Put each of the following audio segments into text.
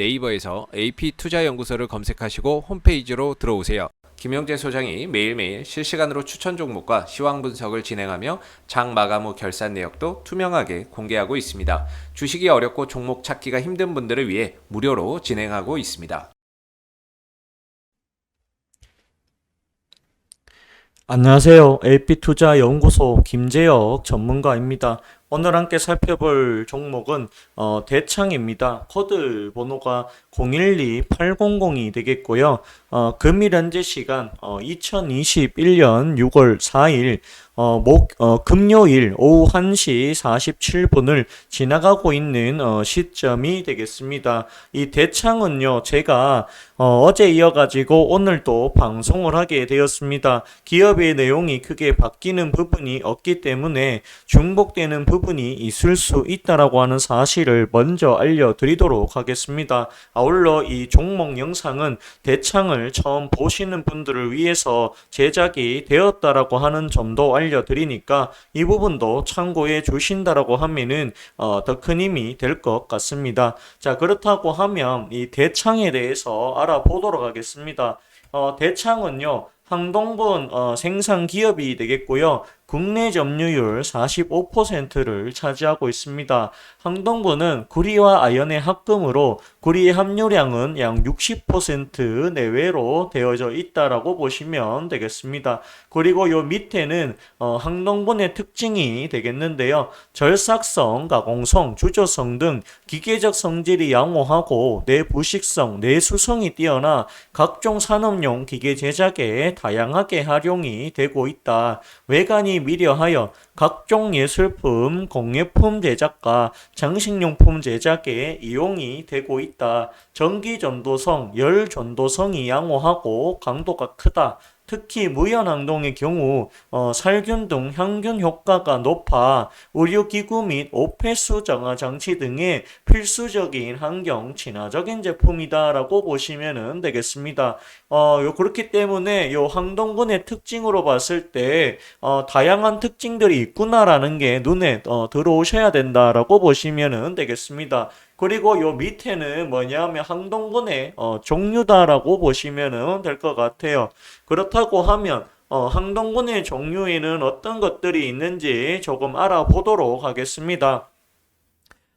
네이버에서 AP투자연구소를 검색하시고 홈페이지로 들어오세요. 김영재 소장이 매일매일 실시간으로 추천 종목과 시황 분석을 진행하며 장 마감 후 결산 내역도 투명하게 공개하고 있습니다. 주식이 어렵고 종목 찾기가 힘든 분들을 위해 무료로 진행하고 있습니다. 안녕하세요. LP투자연구소 김재혁 전문가입니다. 오늘 함께 살펴볼 종목은 어, 대창입니다. 코드 번호가 012800이 되겠고요. 어, 금일 현재 시간 어, 2021년 6월 4일 어, 목, 어, 금요일 오후 1시 47분을 지나가고 있는 어, 시점이 되겠습니다. 이 대창은요, 제가 어, 어제 이어가지고 오늘도 방송을 하게 되었습니다. 기업의 내용이 크게 바뀌는 부분이 없기 때문에 중복되는 부분이 있을 수 있다라고 하는 사실을 먼저 알려드리도록 하겠습니다. 아울러 이 종목 영상은 대창을 처음 보시는 분들을 위해서 제작이 되었다라고 하는 점도 알려드리니까 이 부분도 참고해 주신다라고 하면은 어, 더 큰 힘이 될 것 같습니다. 자 그렇다고 하면 이 대창에 대해서 알아 보도록 하겠습니다. 어, 대창은요 항동분 어, 생산 기업이 되겠고요. 국내 점유율 45%를 차지하고 있습니다. 항동분은 구리와 아연의 합금으로 구리의 함유량은 약 60% 내외로 되어져 있다라고 보시면 되겠습니다. 그리고 요 밑에는 어, 항동분의 특징이 되겠는데요. 절삭성, 가공성, 주조성 등 기계적 성질이 양호하고 내부식성, 내수성이 뛰어나 각종 산업용 기계 제작에 다양하게 활용이 되고 있다. 외관이 미려하여 각종 예술품, 공예품 제작과 장식용품 제작에 이용이 되고 있다. 전기 전도성, 열 전도성이 양호하고 강도가 크다. 특히 무연항동의 경우 어, 살균 등 향균 효과가 높아 의료기구 및 오폐수 정화 장치 등의 필수적인 환경 친화적인 제품이다라고 보시면 되겠습니다. 어, 요 그렇기 때문에 요 항동군의 특징으로 봤을 때 어, 다양한 특징들이 있구나라는 게 눈에 어, 들어오셔야 된다라고 보시면 되겠습니다. 그리고 요 밑에는 뭐냐면 항동군의 어, 종류다라고 보시면 될 것 같아요. 그렇다고 하면 어, 항동군의 종류에는 어떤 것들이 있는지 조금 알아보도록 하겠습니다.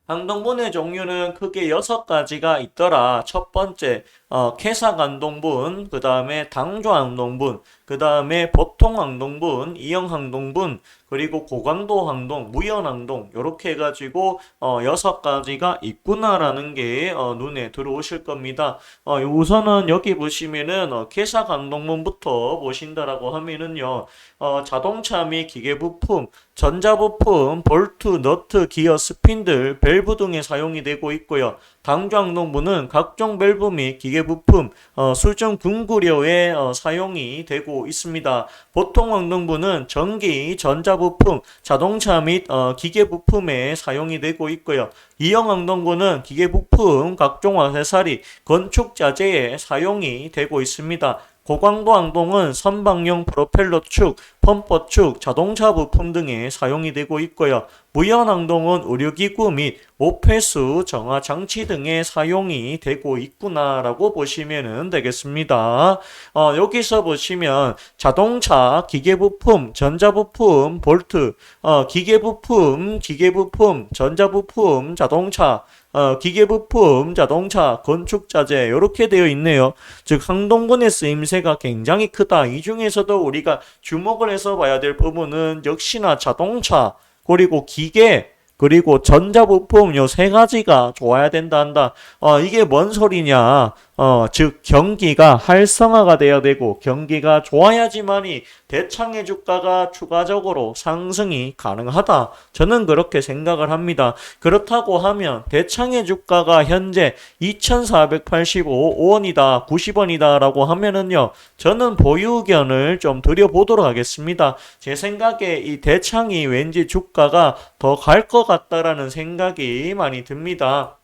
항동분의 종류는 크게 여섯 가지가 있더라. 첫 번째, 어, 캐사간동분, 그 다음에 당조항동분, 그 다음에 보통항동분, 이형항동분, 그리고 고강도항동, 무연항동, 요렇게 해가지고, 어, 여섯 가지가 있구나라는 게, 어, 눈에 들어오실 겁니다. 어, 우선은 여기 보시면은, 어, 캐사강동문부터 보신다라고 하면은요, 어, 자동차 및 기계부품, 전자부품, 볼트, 너트, 기어, 스핀들, 밸브 등에 사용이 되고 있고요. 당조항동분은 각종 밸브 및 기계 부품, 어, 수중 군구료에 어, 사용이 되고 있습니다. 보통 항동분은 전기, 전자부품, 자동차 및 어, 기계 부품에 사용이 되고 있고요. 이형 항동분은 기계 부품, 각종 액세서리, 건축 자재에 사용이 되고 있습니다. 고강도 항동은 선박용 프로펠러 축, 펌퍼 축, 자동차 부품 등에 사용이 되고 있고요. 무연 항동은 의료기구 및 오폐수 정화 장치 등에 사용이 되고 있구나라고 보시면 되겠습니다. 어, 여기서 보시면 자동차, 기계부품, 전자부품, 볼트, 어, 기계부품, 기계부품, 전자부품, 자동차, 어, 기계부품, 자동차, 건축자재 이렇게 되어 있네요. 즉 항동군의 쓰임새가 굉장히 크다. 이 중에서도 우리가 주목을 해서 봐야 될 부분은 역시나 자동차, 그리고 기계, 그리고 전자부품 요 세 가지가 좋아야 된다 한다. 어, 이게 뭔 소리냐? 어, 즉 경기가 활성화가 돼야 되고 경기가 좋아야지만이 대창의 주가가 추가적으로 상승이 가능하다. 저는 그렇게 생각을 합니다. 그렇다고 하면 대창의 주가가 현재 2,485원이다, 90원이다라고 하면은요. 저는 보유 의견을 좀 드려보도록 하겠습니다. 제 생각에 이 대창이 왠지 주가가 더 갈 것 같다라는 생각이 많이 듭니다.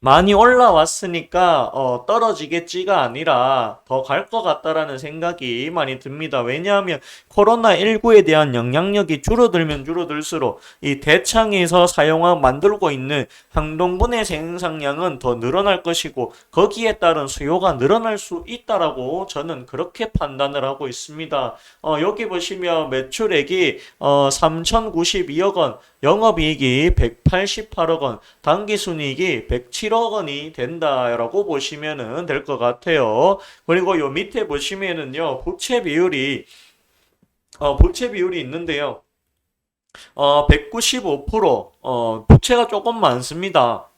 많이 올라왔으니까 어, 떨어지겠지가 아니라 더 갈 것 같다라는 생각이 많이 듭니다. 왜냐하면 코로나19에 대한 영향력이 줄어들면 줄어들수록 이 대창에서 사용하 만들고 있는 항동분해 생산량은 더 늘어날 것이고 거기에 따른 수요가 늘어날 수 있다라고 저는 그렇게 판단을 하고 있습니다. 어, 여기 보시면 매출액이 어, 3,092억 원, 영업이익이 188억 원, 당기순이익이 107억 원이 된다라고 보시면은 될것 같아요. 그리고 요 밑에 보시면은요, 부채 비율이 어, 부채 비율이 있는데요. 어, 195%, 어, 부채가 조금 많습니다.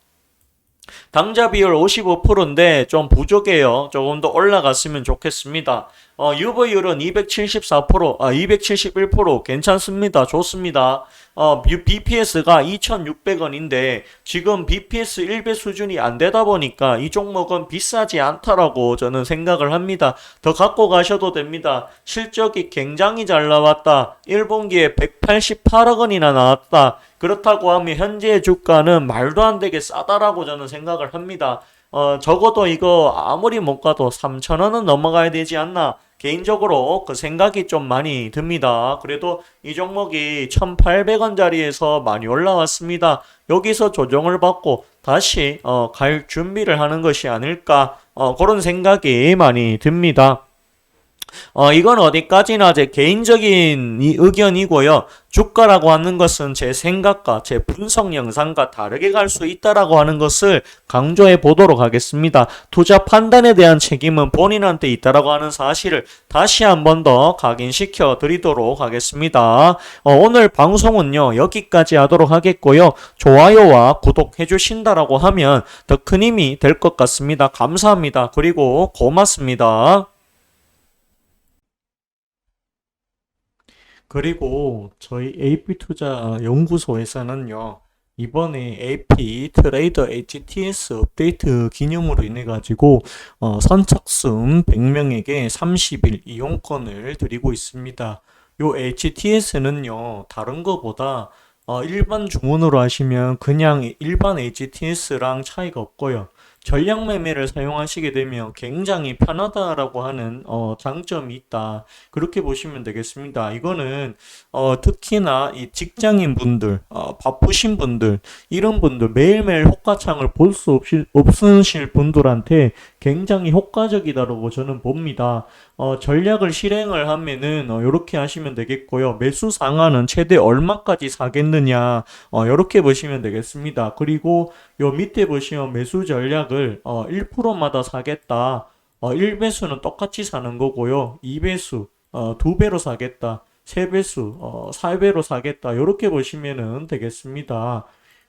당좌 비율 55%인데 좀 부족해요. 조금 더 올라갔으면 좋겠습니다. 어, 유보율은 274%, 아, 271% 괜찮습니다. 좋습니다. 어, BPS가 2,600원인데 지금 BPS 1배 수준이 안 되다 보니까 이 종목은 비싸지 않다라고 저는 생각을 합니다. 더 갖고 가셔도 됩니다. 실적이 굉장히 잘 나왔다. 1분기에 188억 원이나 나왔다. 그렇다고 하면 현재의 주가는 말도 안 되게 싸다라고 저는 생각을 합니다. 어, 적어도 이거 아무리 못 가도 3,000원은 넘어가야 되지 않나. 개인적으로 그 생각이 좀 많이 듭니다. 그래도 이 종목이 1,800원짜리에서 많이 올라왔습니다. 여기서 조정을 받고 다시 어, 갈 준비를 하는 것이 아닐까 어, 그런 생각이 많이 듭니다. 어, 이건 어디까지나 제 개인적인 이 의견이고요. 주가라고 하는 것은 제 생각과 제 분석 영상과 다르게 갈 수 있다라고 하는 것을 강조해 보도록 하겠습니다. 투자 판단에 대한 책임은 본인한테 있다라고 하는 사실을 다시 한 번 더 각인시켜 드리도록 하겠습니다. 어, 오늘 방송은요, 여기까지 하도록 하겠고요. 좋아요와 구독해 주신다라고 하면 더 큰 힘이 될 것 같습니다. 감사합니다. 그리고 고맙습니다. 그리고 저희 AP투자 연구소에서는요, 이번에 AP 트레이더 HTS 업데이트 기념으로 인해 가지고 어, 선착순 100명에게 30일 이용권을 드리고 있습니다. 요 HTS는요, 다른 거보다 어, 일반 주문으로 하시면 그냥 일반 HTS랑 차이가 없고요. 전량 매매를 사용하시게 되면 굉장히 편하다라고 하는 어, 장점이 있다. 그렇게 보시면 되겠습니다. 이거는 어, 특히나 이 직장인 분들, 어, 바쁘신 분들, 이런 분들 매일매일 호가창을 볼 수 없으실 분들한테 굉장히 효과적이다라고 저는 봅니다. 어, 전략을 실행을 하면은 어, 이렇게 하시면 되겠고요. 매수 상한은 최대 얼마까지 사겠느냐, 어, 이렇게 보시면 되겠습니다. 그리고 요 밑에 보시면 매수 전략 을 어, 1%마다 사겠다. 어, 1배수는 똑같이 사는 거고요. 2배수, 어, 2배로 사겠다. 3배수, 어, 4배로 사겠다. 이렇게 보시면은 되겠습니다.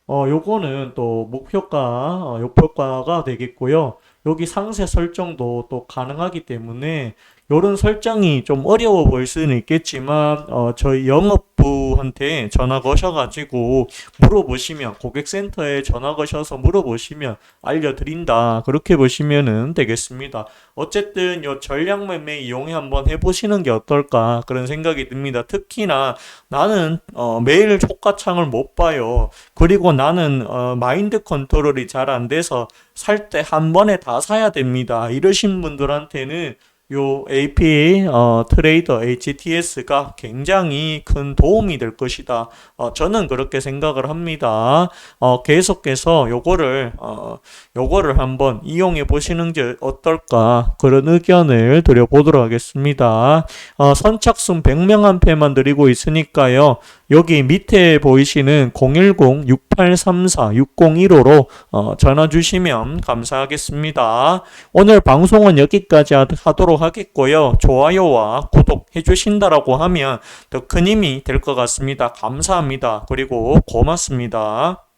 어, 요거는 또 목표가, 어, 목표가가 되겠고요. 여기 상세 설정도 또 가능하기 때문에 요런 설정이 좀 어려워 보일 수는 있겠지만 어, 저희 영업부한테 전화 거셔가지고 물어보시면 고객센터에 전화 거셔서 물어보시면 알려드린다 그렇게 보시면은 되겠습니다. 어쨌든 요 전략 매매 이용해 한번 해보시는 게 어떨까 그런 생각이 듭니다. 특히나 나는 어, 매일 초가창을 못 봐요. 그리고 나는 어, 마인드 컨트롤이 잘 안 돼서 살 때 한 번에 다 사야 됩니다. 이러신 분들한테는 요 AP 어, 트레이더 HTS가 굉장히 큰 도움이 될 것이다. 어, 저는 그렇게 생각을 합니다. 어, 계속해서 요거를 어, 요거를 한번 이용해 보시는 게 어떨까 그런 의견을 드려보도록 하겠습니다. 어, 선착순 100명한테만 드리고 있으니까요. 여기 밑에 보이시는 010-6834-6015로 어, 전화 주시면 감사하겠습니다. 오늘 방송은 여기까지 하도록 하겠고요. 좋아요와 구독 해 주신다라고 하면 더 큰 힘이 될 것 같습니다. 감사합니다. 그리고 고맙습니다.